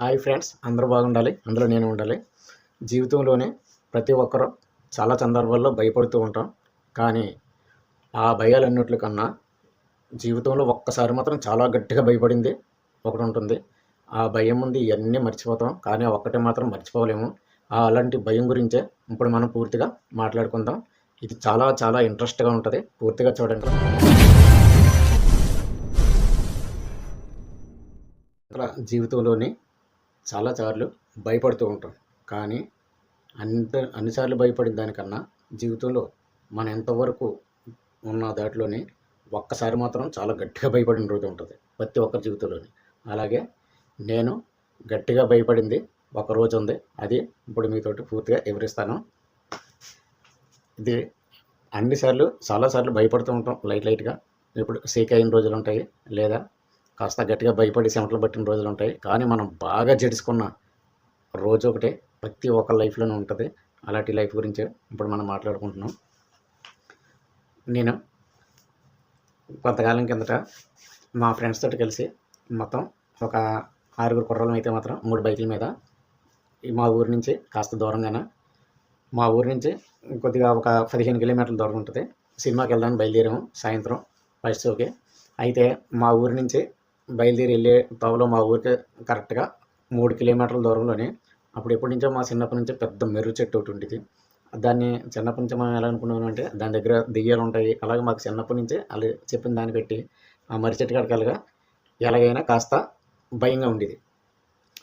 Hi friends అందరూ బాగుండాలి అందులో నేను ఉండాలి. జీవితంలోనే ప్రతి ఒక్కరూ చాలా సందర్భాల్లో భయపడుతూ ఉంటాం. కానీ ఆ భయాలన్నిటి కన్నా జీవితంలో ఒక్కసారి మాత్రం చాలా గట్టిగా భయపడింది ఒకటి ఉంటుంది. ఆ భయం ఉంది ఇవన్నీ మర్చిపోతాం కానీ ఒక్కటే మాత్రం మర్చిపోలేము. అలాంటి భయం గురించే ఇప్పుడు మనం పూర్తిగా మాట్లాడుకుందాం. ఇది చాలా చాలా ఇంట్రెస్ట్గా ఉంటుంది. పూర్తిగా చూడండి. జీవితంలోని చాలాసార్లు భయపడుతూ ఉంటాం. కానీ అంత అన్నిసార్లు భయపడిన దానికన్నా జీవితంలో మనం ఎంతవరకు ఉన్న దాంట్లోనే ఒక్కసారి మాత్రం చాలా గట్టిగా భయపడిన రోజు ఉంటుంది ప్రతి ఒక్కరి జీవితంలోని. అలాగే నేను గట్టిగా భయపడింది ఒక రోజు ఉంది. అది ఇప్పుడు మీతోటి పూర్తిగా వివరిస్తాను. ఇది అన్నిసార్లు చాలాసార్లు భయపడుతూ ఉంటాం లైట్ లైట్గా. ఇప్పుడు సీక్ అయిన రోజులు ఉంటాయి. లేదా కాస్త గట్టిగా భయపడి చెమటలు పట్టిన రోజులు ఉంటాయి. కానీ మనం బాగా జడుచుకున్న రోజు ఒకటే ప్రతి ఒక్క లైఫ్లోనే ఉంటుంది. అలాంటి లైఫ్ గురించి ఇప్పుడు మనం మాట్లాడుకుంటున్నాం. నేను కొంతకాలం కిందట మా ఫ్రెండ్స్ తోటి కలిసి మొత్తం ఒక ఆరుగురు కుర్రలం అయితే మాత్రం మూడు బైకుల మీద మా ఊరి నుంచి కాస్త దూరంగానే మా ఊరి నుంచి కొద్దిగా ఒక పదిహేను కిలోమీటర్ల దూరం ఉంటుంది. సినిమాకి వెళ్దామని బయలుదేరాము సాయంత్రం ఫస్ట్ షోకి. అయితే మా ఊరి నుంచి బయలుదేరి వెళ్ళే తోవలో మా ఊరికి కరెక్ట్గా మూడు కిలోమీటర్ల దూరంలోనే. అప్పుడు ఎప్పటి నుంచో మా చిన్నప్పటి నుంచి పెద్ద మెరుగు చెట్టు ఒకటి ఉండేది. దాన్ని చిన్నప్పటి నుంచి మనం ఎలా అనుకున్నాం అంటే దాని దగ్గర దెయ్యాలు ఉంటాయి. అలాగే మాకు చిన్నప్పటి నుంచే అలా చెప్పిన దాన్ని పెట్టి ఆ మర్రి చెట్టు కడకలుగా ఎలాగైనా కాస్త భయంగా ఉండేది.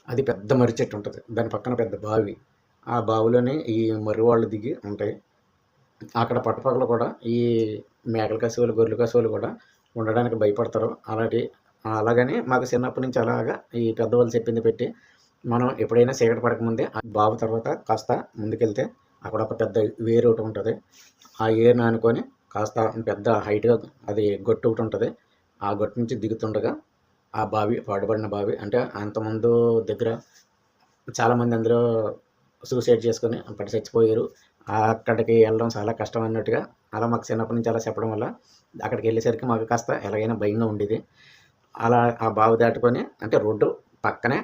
అది పెద్ద మర్రి చెట్టు ఉంటుంది. దాని పక్కన పెద్ద బావి. ఆ బావిలోనే ఈ మర్రి వాళ్ళు దిగి ఉంటాయి. అక్కడ పట్టుపక్కల కూడా ఈ మేకల కసువులు గొర్రెల కసువులు కూడా ఉండడానికి భయపడతారు. అలాంటి అలాగని మాకు చిన్నప్పటి నుంచి అలాగా ఈ పెద్దవాళ్ళు చెప్పింది పెట్టి మనం ఎప్పుడైనా చీకటి పడకముందే ఆ బావి తర్వాత కాస్త ముందుకెళ్తే అక్కడ ఒక పెద్ద వేరు ఒకటి ఉంటుంది. ఆ ఏరుని అనుకొని కాస్త పెద్ద హైట్గా అది గొట్టు ఒకటి ఉంటుంది. ఆ గొట్టు నుంచి దిగుతుండగా ఆ బావి పాడుబడిన బావి అంటే అంతమంది దగ్గర చాలామంది అందులో సూసైడ్ చేసుకొని అప్పటి చచ్చిపోయారు. అక్కడికి వెళ్ళడం చాలా కష్టం అన్నట్టుగా అలా మాకు చిన్నప్పటి నుంచి అలా చెప్పడం వల్ల అక్కడికి వెళ్ళేసరికి మాకు కాస్త ఎలాగైనా భయంగా ఉండేది. అలా ఆ బావి దాటుకొని అంటే రోడ్డు పక్కనే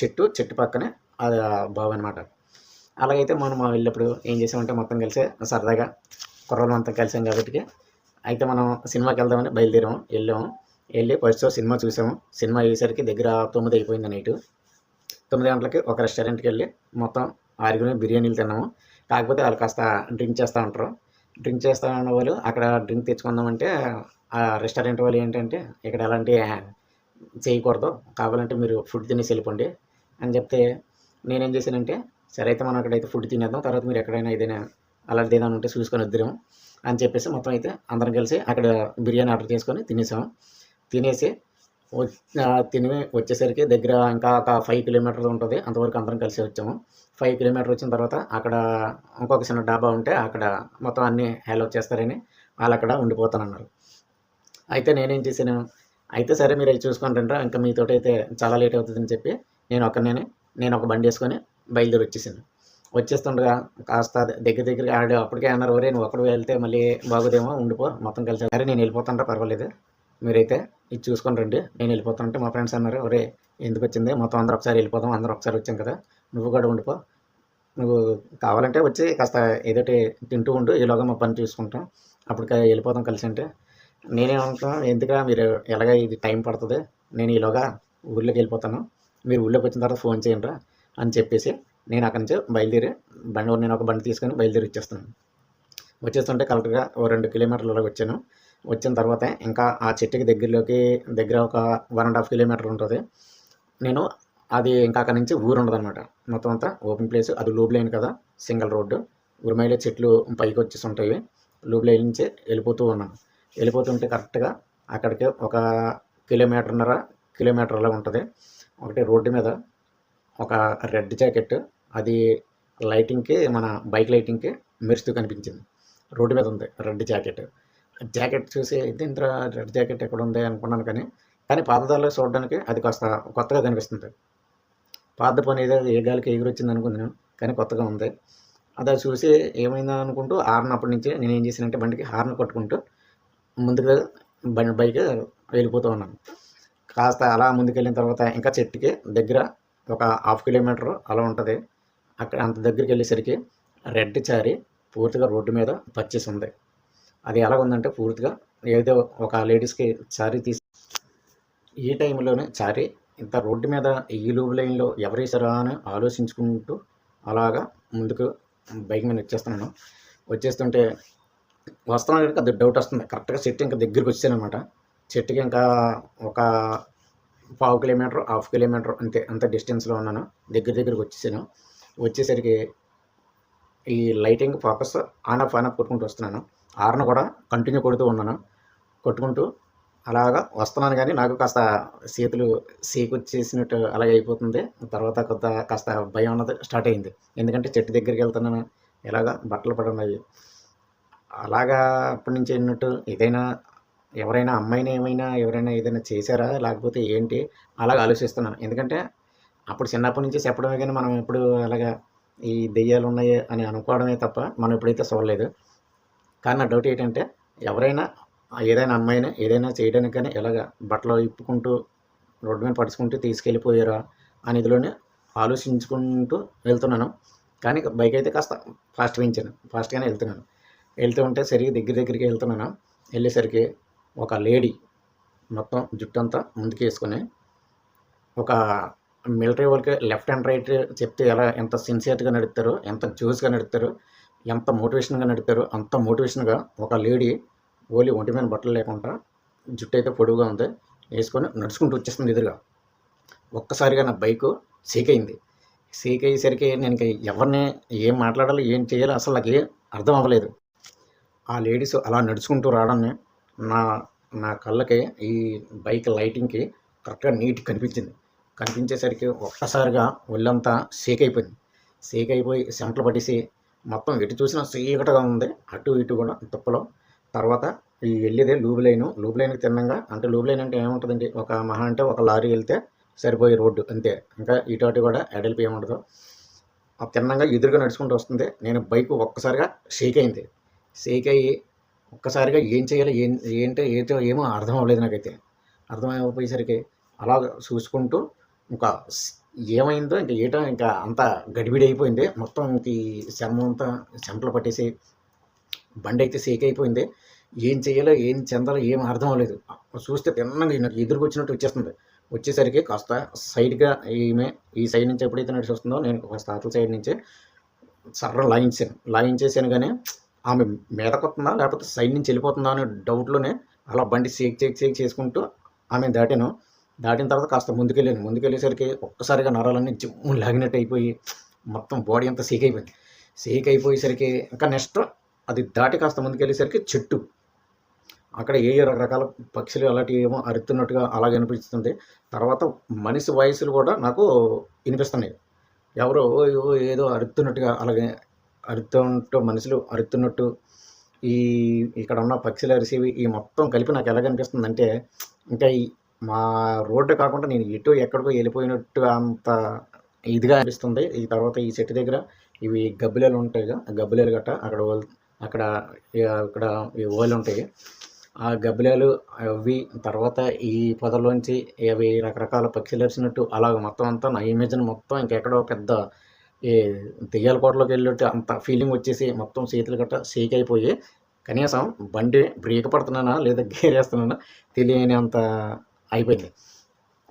చెట్టు చెట్టు పక్కనే అది బావి అనమాట అలాగైతే మనం మా వెళ్ళినప్పుడు ఏం చేసామంటే మొత్తం కలిసి సరదాగా కుర్రలు అంతా కలిసాం కాబట్టి అయితే మనం సినిమాకి వెళ్దామని బయలుదేరాము వెళ్ళాము. వెళ్ళి ఫస్ట్ సినిమా చూసాము. సినిమా అయ్యేసరికి దగ్గర తొమ్మిది అయిపోయింది నైటు. తొమ్మిది గంటలకి ఒక రెస్టారెంట్కి వెళ్ళి మొత్తం ఆరుగురు బిర్యానీలు తిన్నాము. కాకపోతే వాళ్ళు కాస్త డ్రింక్ చేస్తూ ఉంటారు. డ్రింక్ చేస్తూ ఉన్న వాళ్ళు అక్కడ డ్రింక్ తెచ్చుకుందామంటే ఆ రెస్టారెంట్ వాళ్ళు ఏంటంటే ఇక్కడ అలాంటి చేయకూడదు. కావాలంటే మీరు ఫుడ్ తినేసి వెళ్ళిపోండి. అని చెప్తే నేనేం చేశానంటే సరే అయితే మనం అక్కడైతే ఫుడ్ తినేద్దాం. తర్వాత మీరు ఎక్కడైనా ఏదైనా అలాంటిది ఏదైనా ఉంటే చూసుకొని వద్దాము అని చెప్పేసి మొత్తం అయితే అందరం కలిసి అక్కడ బిర్యానీ ఆర్డర్ చేసుకొని తినేసాము తినేసి తిని వచ్చేసరికి దగ్గర ఇంకా ఒక ఫైవ్ కిలోమీటర్లు ఉంటుంది. అంతవరకు అందరం కలిసి వచ్చాము. ఫైవ్ కిలోమీటర్ వచ్చిన తర్వాత అక్కడ ఇంకొక చిన్న డాబా ఉంటే అక్కడ మొత్తం అన్నీ హ్యాలో చేస్తారని వాళ్ళు అక్కడ ఉండిపోతానన్నారు. అయితే నేనేం చేశాను? అయితే సరే మీరు అవి చూసుకొని రండి ఇంకా మీతోటి అయితే చాలా లేట్ అవుతుందని చెప్పి నేను ఒక్కనే నేను ఒక బండి వేసుకొని బయలుదేరి వచ్చేసాను. వచ్చేస్తుండగా కాస్త దగ్గర దగ్గర ఆడ అప్పటికే అన్నారు ఒరే నువ్వు అక్కడ వెళ్తే మళ్ళీ బాగుదేమో ఉండిపో మొత్తం కలిసి సరే నేను వెళ్ళిపోతాంటా పర్వాలేదు. మీరైతే ఇది చూసుకొని రండి. నేను వెళ్ళిపోతానంటే మా ఫ్రెండ్స్ అన్నారు ఒరే ఎందుకు వచ్చింది? మొత్తం అందరూ ఒకసారి వెళ్ళిపోతాం అందరూ ఒకసారి వచ్చాం కదా. నువ్వు కూడా ఉండిపో. నువ్వు కావాలంటే వచ్చి కాస్త ఏదోటి తింటూ ఉండు ఈలోగా మా పని చూసుకుంటాం. అప్పటికే వెళ్ళిపోతాం కలిసి అంటే. నేనేమనుకున్నాను ఎందుకురా మీరు ఎలాగ ఇది టైం పడుతుంది? నేను ఈలోగా ఊళ్ళోకి వెళ్ళిపోతాను. మీరు ఊళ్ళోకి వచ్చిన తర్వాత ఫోన్ చేయండి అని చెప్పేసి నేను అక్కడి నుంచి బయలుదేరి బండి నేను ఒక బండి తీసుకొని బయలుదేరి వచ్చేస్తాను. వచ్చేస్తుంటే కరెక్ట్గా ఓ రెండు కిలోమీటర్ల వచ్చాను. వచ్చిన తర్వాత ఇంకా ఆ చెట్టుకి దగ్గరలోకి దగ్గర ఒక వన్ అండ్ హాఫ్ కిలోమీటర్ ఉంటుంది. నేను అది ఇంకా అక్కడ నుంచి ఊరు ఉండదు అనమాట మొత్తం అంతా ఓపెన్ ప్లేస్ అది లూబ్ లైన్ కదా సింగిల్ రోడ్డు. ఉరిమైలో చెట్లు పైకి వచ్చేసి ఉంటాయి. లూబ్ లైన్ నుంచి వెళ్ళిపోతూ ఉన్నాను. వెళ్ళిపోతుంటే కరెక్ట్గా అక్కడికి ఒక కిలోమీటర్న్నర కిలోమీటర్ అలా ఉంటుంది. ఒకటి రోడ్డు మీద ఒక రెడ్ జాకెట్ అది లైటింగ్కి మన బైక్ లైటింగ్కి మెరుస్తూ కనిపించింది. రోడ్డు మీద ఉంది రెడ్ జాకెట్. జాకెట్ చూసి ఇంత రెడ్ జాకెట్ ఎక్కడ ఉంది? అనుకున్నాను కానీ కానీ పాతదారులో చూడడానికి అది కాస్త కొత్తగా కనిపిస్తుంది. పాత పని ఏదో ఏ గాలికి ఎగురొచ్చింది అనుకున్నాను కానీ కొత్తగా ఉంది. అది చూసి ఏమైందా అనుకుంటూ హార్న్ అప్పటి నుంచి నేను ఏం చేశానంటే బండికి హార్న్ కొట్టుకుంటూ ముందుగా బండి బైక్ వెళ్ళిపోతూ ఉన్నాను కాస్త అలా ముందుకెళ్ళిన తర్వాత ఇంకా చెట్టుకి దగ్గర ఒక హాఫ్ కిలోమీటర్ అలా ఉంటుంది. అక్కడ అంత దగ్గరికి వెళ్ళేసరికి రెడ్ చారి పూర్తిగా రోడ్డు మీద పచ్చేసి ఉంది అది ఎలా ఉందంటే పూర్తిగా ఏదో ఒక లేడీస్కి చారీ తీసి ఈ టైంలోనే చారీ ఇంత రోడ్డు మీద ఈ లూబ్ లైన్లో ఎవరేసారా అని ఆలోచించుకుంటూ అలాగా ముందుకు బైక్ మీద వచ్చేస్తున్నాను. వచ్చేస్తుంటే వస్తున్నాను అది డౌట్ వస్తుంది. కరెక్ట్గా చెట్టు ఇంకా దగ్గరికి వచ్చాను అనమాట చెట్టుకి ఇంకా ఒక పావు కిలోమీటర్ హాఫ్ కిలోమీటర్ అంతే అంత డిస్టెన్స్లో ఉన్నాను. దగ్గర దగ్గరికి వచ్చేసాను. వచ్చేసరికి ఈ lighting focus on off on off కొట్టుకుంటూ వస్తున్నాను. ఆర్న కూడా కంటిన్యూ కొడుతూ ఉన్నాను. కొట్టుకుంటూ అలాగా వస్తున్నాను కానీ నాకు కాస్త చేతులు సీకొచ్చేసినట్టు అలాగే అయిపోతుంది. తర్వాత కొంత కాస్త భయం అన్నది స్టార్ట్ అయింది. ఎందుకంటే చెట్టు దగ్గరికి వెళ్తున్నాను. ఇలాగా బట్టలు పడున్నాయి. అలాగా అప్పటి నుంచి ఏంటంటే ఏదైనా ఎవరైనా అమ్మాయిని ఏమైనా ఎవరైనా ఏదైనా చేశారా? లేకపోతే ఏంటి? అలాగ ఆలోచిస్తున్నాను. ఎందుకంటే అప్పుడు చిన్నప్పటి నుంచి చెప్పడమే కానీ మనం ఎప్పుడు అలాగా ఈ దెయ్యాలు ఉన్నాయి అని అనుకోవడమే తప్ప మనం ఎప్పుడైతే చూడలేదు. కానీ నా డౌట్ ఏంటంటే ఎవరైనా ఏదైనా అమ్మాయిని ఏదైనా చేయడానికి కానీ ఇలాగ బట్టలు ఇప్పుకుంటూ రోడ్డు మీద పడుచుకుంటూ తీసుకెళ్ళిపోయారా అని ఇదిలోనే ఆలోచించుకుంటూ వెళ్తున్నాను. కానీ బైక్ అయితే కాస్త ఫాస్ట్గా ఇచ్చాను ఫాస్ట్గానే వెళ్తున్నాను. వెళ్తూ ఉంటే సరిగ్గా దగ్గర దగ్గరికి వెళ్తున్నాను. వెళ్ళేసరికి ఒక లేడీ మొత్తం జుట్టంతా ముందుకు వేసుకొని ఒక మిలిటరీ వాళ్ళకి లెఫ్ట్ అండ్ రైట్ చెప్తే ఎలా ఎంత సిన్సియర్గా నడుపుతారో ఎంత జ్యూస్గా నడుపుతారు ఎంత మోటివేషన్గా నడుపుతారో అంత మోటివేషన్గా ఒక లేడీ ఓలీ ఒంటి మీద బట్టలు లేకుండా జుట్టు అయితే పొడుగుగా ఉంది వేసుకొని నడుచుకుంటూ వచ్చేస్తుంది ఎదురుగా. ఒక్కసారిగా నా బైకు సీక్ అయింది సీక్ అయ్యేసరికి నేను ఎవరిని ఏం మాట్లాడాలి ఏం చేయాలో అసలు నాకు అర్థం అవ్వలేదు. ఆ లేడీస్ అలా నడుచుకుంటూ రావడాన్ని నా నా కళ్ళకి ఈ బైక్ లైటింగ్కి కరెక్ట్గా నీట్ కనిపించింది. కనిపించేసరికి ఒక్కసారిగా ఒళ్ళంతా షేక్ అయిపోయింది షేక్ అయిపోయి సెంటర్ పట్టేసి మొత్తం ఎటు చూసినా చీకటగా ఉంది. అటు ఇటు కూడా తుప్పలో. తర్వాత ఈ వెళ్ళేదే లూబ్ లైన్. లూబ్ లైన్కి తిన్నంగా అంటే లూబ్ లైన్ అంటే ఏముంటుందండి? ఒక మహా అంటే ఒక లారీ వెళ్తే సరిపోయే రోడ్డు అంతే. ఇంకా ఇటు అటు కూడా ఎడల్పి ఏముండదు. ఆ తిన్నంగా ఎదురుగా నడుచుకుంటూ వస్తుంది. నేను బైక్ ఒక్కసారిగా షేక్ అయింది. షేక్ అయ్యి ఒక్కసారిగా ఏం చేయాలో ఏం ఏంటో ఏటో ఏమో అర్థం అవ్వలేదు నాకైతే. అర్థం అయిపోయేసరికి అలా చూసుకుంటూ ఇంకా ఏమైందో ఇంకా ఏటో ఇంకా అంతా గడిబిడి అయిపోయింది మొత్తం ఈ చర్మం అంతా చెంపలు పట్టేసి బండి అయితే సేక్ అయిపోయింది. ఏం చేయాలో ఏం చెందాలో ఏం అర్థం అవ్వలేదు. చూస్తే తిన్నగా నాకు ఎదురుకు వచ్చినట్టు వచ్చేస్తుంది. వచ్చేసరికి కాస్త సైడ్గా ఈమె ఈ సైడ్ నుంచి ఎప్పుడైతే నడిచి వస్తుందో నేను కాస్త అతల సైడ్ నుంచి సర్ర లాయించాను లాయించేసాను కానీ ఆమె మీదకొస్తుందా లేకపోతే సైడ్ నుంచి వెళ్ళిపోతుందా అనే డౌట్లోనే అలా బండి షేక్ షేక్ షేక్ చేసుకుంటూ ఆమె దాటాను. దాటిన తర్వాత కాస్త ముందుకెళ్ళాను. ముందుకెళ్ళేసరికి ఒక్కసారిగా నరాలన్నీ జిమ్ము లాగినట్టు అయిపోయి మొత్తం బాడీ అంతా సీక్ అయిపోయింది. సీక్ అయిపోయేసరికి ఇంకా నెక్స్ట్ అది దాటి కాస్త ముందుకెళ్ళేసరికి చెట్టు. అక్కడ ఏ ఏ రకరకాల పక్షులు అలాంటివి ఏమో అరుతున్నట్టుగా అలాగే అనిపిస్తుంది. తర్వాత మనిషి వాయిస్లు కూడా నాకు వినిపిస్తున్నాయి. ఎవరో ఏదో అరుతున్నట్టుగా అలాగే అరుతుంటూ మనుషులు అరుతున్నట్టు ఈ ఇక్కడ ఉన్న పక్షులు అరిసేవి ఈ మొత్తం కలిపి నాకు ఎలా కనిపిస్తుంది అంటే ఇంకా ఈ మా రోడ్డు కాకుండా నేను ఎటు ఎక్కడికో వెళ్ళిపోయినట్టు అంత ఇదిగా అనిపిస్తుంది. ఈ తర్వాత ఈ చెట్టు దగ్గర ఇవి గబ్బిలేలు ఉంటాయి ఆ గబ్బిలేలు గట్ట అక్కడ అక్కడ అక్కడ ఇక్కడ ఈ ఓలు ఉంటాయి. ఆ గబ్బిలాలు అవి తర్వాత ఈ పొదలోంచి అవి రకరకాల పక్షులు అరిచినట్టు అలాగ మొత్తం అంతా నా ఇమేజ్ని మొత్తం ఇంకెక్కడో పెద్ద ఈ దెయ్యాల కోటలోకి వెళ్ళినట్టు అంత ఫీలింగ్ వచ్చేసి మొత్తం చేతులు గట్ట షేక్ అయిపోయి కనీసం బండి బ్రేక్ పడుతున్నానా లేదా గేర్ వేస్తున్నానా తెలియని అంత అయిపోయింది.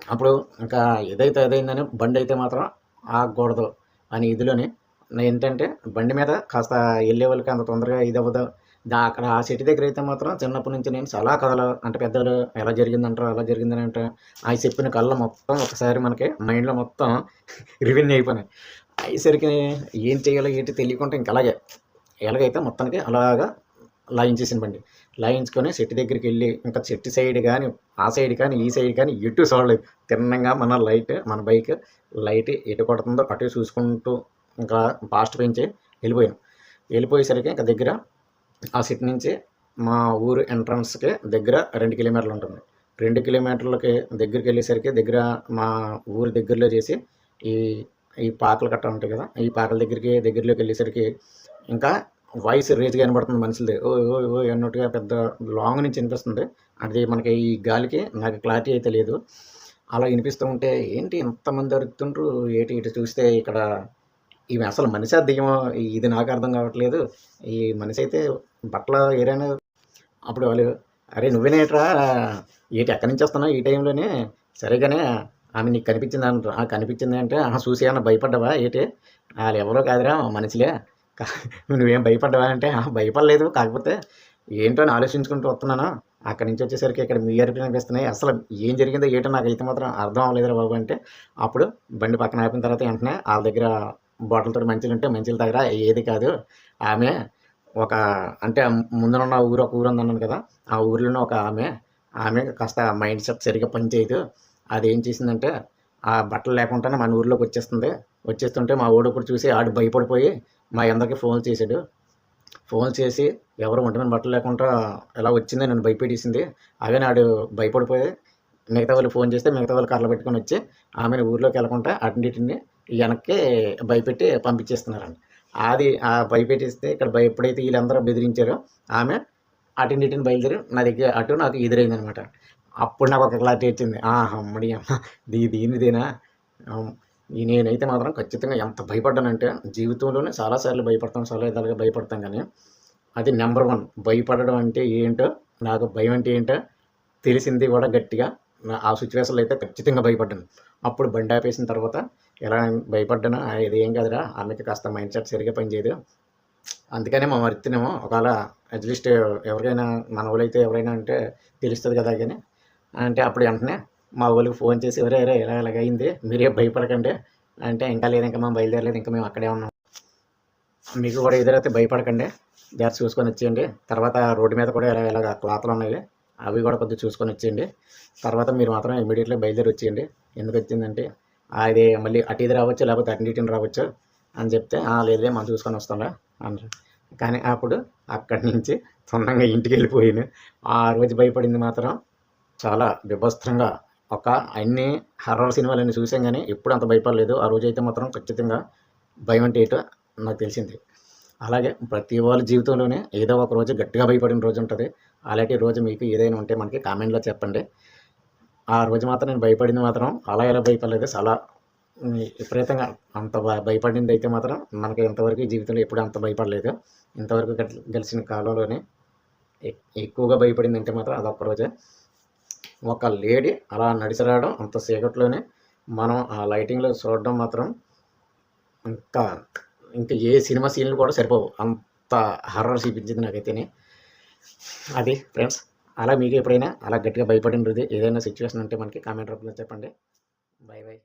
అప్పుడు ఇంకా ఏదైతే అదైందని బండి అయితే మాత్రం ఆగకూడదు అని ఇదిలోనే ఏంటంటే బండి మీద కాస్త వెళ్ళే వాళ్ళకి అంత తొందరగా ఇది అవ్వదు. దా అక్కడ ఆ సిటీ దగ్గర అయితే మాత్రం చిన్నప్పటి నుంచి నేను చాలా కథలు అంటే పెద్దలు ఎలా జరిగిందంటారు అలా జరిగిందని అంటే ఆ చెప్పిన కళ్ళ మొత్తం ఒకసారి మనకి మైండ్లో మొత్తం రివెన్యూ అయిపోయినాయి. అయ్యేసరికి ఏం చేయాలో ఏంటి తెలియకుండా ఇంక అలాగే. ఎలాగైతే మొత్తానికి అలాగా లాయించేసిన బండి లాయించుకొని చెట్టు దగ్గరికి వెళ్ళి ఇంకా చెట్టు సైడ్ కానీ ఆ సైడ్ కానీ ఈ సైడ్ కానీ ఎటు చూడలేదు. తిన్నంగా మన లైట్ మన బైక్ లైట్ ఎటు కొడుతుందో అటు చూసుకుంటూ ఇంకా ఫాస్ట్ పెంచి వెళ్ళిపోయాం వెళ్ళిపోయేసరికి ఇంకా దగ్గర ఆ సిటీ నుంచి మా ఊరు ఎంట్రన్స్కి దగ్గర రెండు కిలోమీటర్లు ఉంటుంది. రెండు కిలోమీటర్లకి దగ్గరికి వెళ్ళేసరికి దగ్గర మా ఊరు దగ్గరలో చేసి ఈ ఈ పాకలు కట్ట ఉంటాయి కదా ఈ పాకల దగ్గరికి దగ్గరలోకి వెళ్ళేసరికి ఇంకా వాయిస్ రేజ్గా వినబడుతుంది మనుషులది. ఓ ఓ ఓ అన్నట్టుగా పెద్ద లాంగ్ నుంచి వినిపిస్తుంది. అది మనకి ఈ గాలికి నాకు క్లారిటీ అయితే లేదు. అలా వినిపిస్తూ ఉంటే ఏంటి ఎంతమంది అరుతుండ్రు ఏటి ఇటు చూస్తే ఇక్కడ ఇవి అసలు మనిషి దెయ్యమో ఇది నాకు అర్థం కావట్లేదు. ఈ మనిషి అయితే బట్టల ఏరైనా అప్పుడు వాళ్ళు అరే నువ్వేనేట్రా? ఏటి ఎక్కడి నుంచి వస్తున్నావు ఈ టైంలోనే సరేగానే ఆమె నీకు కనిపించింది అంటారు ఆ కనిపించింది అంటే ఆ చూసి ఏమన్నా భయపడ్డావా? ఏంటి? వాళ్ళు ఎవరో కాదురా మనుషులే. కా- నువ్వేం భయపడ్డావా అంటే భయపడలేదు. కాకపోతే ఏంటో అని ఆలోచించుకుంటూ వస్తున్నాను. అక్కడి నుంచి వచ్చేసరికి ఇక్కడ మీ అరుపులు అనిపిస్తున్నాయి అసలు ఏం జరిగిందో ఏంటో నాకు అయితే మాత్రం అర్థం అవ్వలేదురా బాబు అంటే అప్పుడు బండి పక్కన ఆపిన తర్వాత వెంటనే వాళ్ళ దగ్గర బాటిల్తో మంచిలు ఉంటే మంచిల దగ్గర ఏది కాదు. ఆమె ఒక అంటే ముందున్న ఊరు ఒక ఊరు ఉందన్నాను కదా ఆ ఊరిలోనే ఒక ఆమె ఆమె కాస్త మైండ్ సెట్ సరిగ్గా పనిచేయదు. అది ఏం చేసిందంటే ఆ బట్టలు లేకుండానే మన ఊర్లోకి వచ్చేస్తుంది. వచ్చేస్తుంటే మా ఊడు చూసి ఆడు భయపడిపోయి మా అందరికి ఫోన్ చేశాడు. ఫోన్ చేసి ఎవరు ఒంటి బట్టలు లేకుండా ఎలా వచ్చింది నన్ను భయపెట్టేసింది. అవే నాడు భయపడిపోయి మిగతా వాళ్ళు ఫోన్ చేస్తే మిగతా వాళ్ళు కర్రలు పెట్టుకొని వచ్చి ఆమెను ఊర్లోకి వెళ్ళకుండా అన్నిటిని వెనక్కి భయపెట్టి పంపించేస్తున్నారండి అది ఆ భయపెట్టేస్తే ఇక్కడ భయ ఎప్పుడైతే వీళ్ళందరూ బెదిరించారో ఆమె అటునిటిని బయలుదేరి నా దగ్గర అటు నాకు ఎదురైంది అనమాట అప్పుడు నాకు ఒక క్లారిటీ వచ్చింది. ఆ అమ్మడి అమ్మ దీ దీనిదేనా? నేనైతే మాత్రం ఖచ్చితంగా ఎంత భయపడ్డానంటే జీవితంలోనే చాలాసార్లు భయపడతాం చాలా విధాలుగా భయపడతాం కానీ అది నెంబర్ వన్. భయపడడం అంటే ఏంటో నాకు భయం అంటే ఏంటో తెలిసింది కూడా గట్టిగా ఆ సిచ్యువేషన్లో అయితే ఖచ్చితంగా భయపడ్డాను. అప్పుడు బండి ఆపేసిన తర్వాత ఎలా భయపడ్డాను ఇది ఏం కాదురా ఆమెకి కాస్త మైండ్ సెట్ సరిగ్గా పనిచేయదు. అందుకనే మా మరితేనేమో ఒకవేళ అట్లీస్ట్ ఎవరికైనా మన ఎవరైనా అంటే తెలుస్తుంది కదా కానీ అంటే అప్పుడు వెంటనే మా వాళ్ళకి ఫోన్ చేసి ఎవరే ఎవరే ఇలా ఇలాగ అయింది మీరే భయపడకండి. అంటే ఇంకా లేదు ఇంకా మేము బయలుదేరలేదు ఇంకా మేము అక్కడే ఉన్నాం. మీకు కూడా ఎదురైతే భయపడకండి జాగ్రత్త చూసుకొని వచ్చేయండి. తర్వాత రోడ్డు మీద కూడా ఇలా ఇలాగ క్లాత్లు ఉన్నాయి అవి కూడా కొద్దిగా చూసుకొని వచ్చేయండి. తర్వాత మీరు మాత్రం ఇమీడియట్లీ బయలుదేరి వచ్చేయండి. ఎందుకు వచ్చిందంటే అది మళ్ళీ అటు ఇది రావచ్చు లేకపోతే అటు ఇటు రావచ్చు అని చెప్తే లేదులే మనం చూసుకొని వస్తాంరా అన్నారు కానీ అప్పుడు అక్కడి నుంచి తొందరగా ఇంటికి వెళ్ళిపోయాను. ఆ రోజు భయపడింది మాత్రం చాలా విభస్త్రంగా ఒక అన్ని హర్రర్ సినిమాలన్నీ చూసాం కానీ ఎప్పుడు అంత భయపడలేదు. ఆ రోజు అయితే మాత్రం ఖచ్చితంగా భయం అంటే ఏంటో నాకు తెలిసింది. అలాగే ప్రతి వాళ్ళ జీవితంలోనే ఏదో ఒక రోజు గట్టిగా భయపడిన రోజు ఉంటుంది. అలాంటి రోజు మీకు ఏదైనా ఉంటే మనకి కామెంట్లో చెప్పండి. ఆ రోజు మాత్రం నేను భయపడింది మాత్రం అలా ఎలా భయపడలేదు. చాలా విపరీతంగా అంత భయపడింది అయితే మాత్రం మనకి ఇంతవరకు జీవితంలో ఎప్పుడు అంత భయపడలేదు. ఇంతవరకు గెలిచిన గడిచిన కాలంలోనే ఎక్- ఎక్కువగా భయపడింది అంటే మాత్రం అదొక రోజే. ఒక లేడీ అలా నడిచి రావడం అంత చీకట్లోనే మనం ఆ లైటింగ్లో చూడడం మాత్రం ఇంకా ఇంకా ఏ సినిమా సీన్లు కూడా సరిపోవు. అంత హర్రర్ చూపించింది నాకైతేనే అది ఫ్రెండ్స్ అలా మీకు ఎప్పుడైనా అలా గట్టిగా భయపడినది ఏదైనా సిచ్యువేషన్ ఉంటే మనకి కామెంట్ రూపంలో చెప్పండి. Bye bye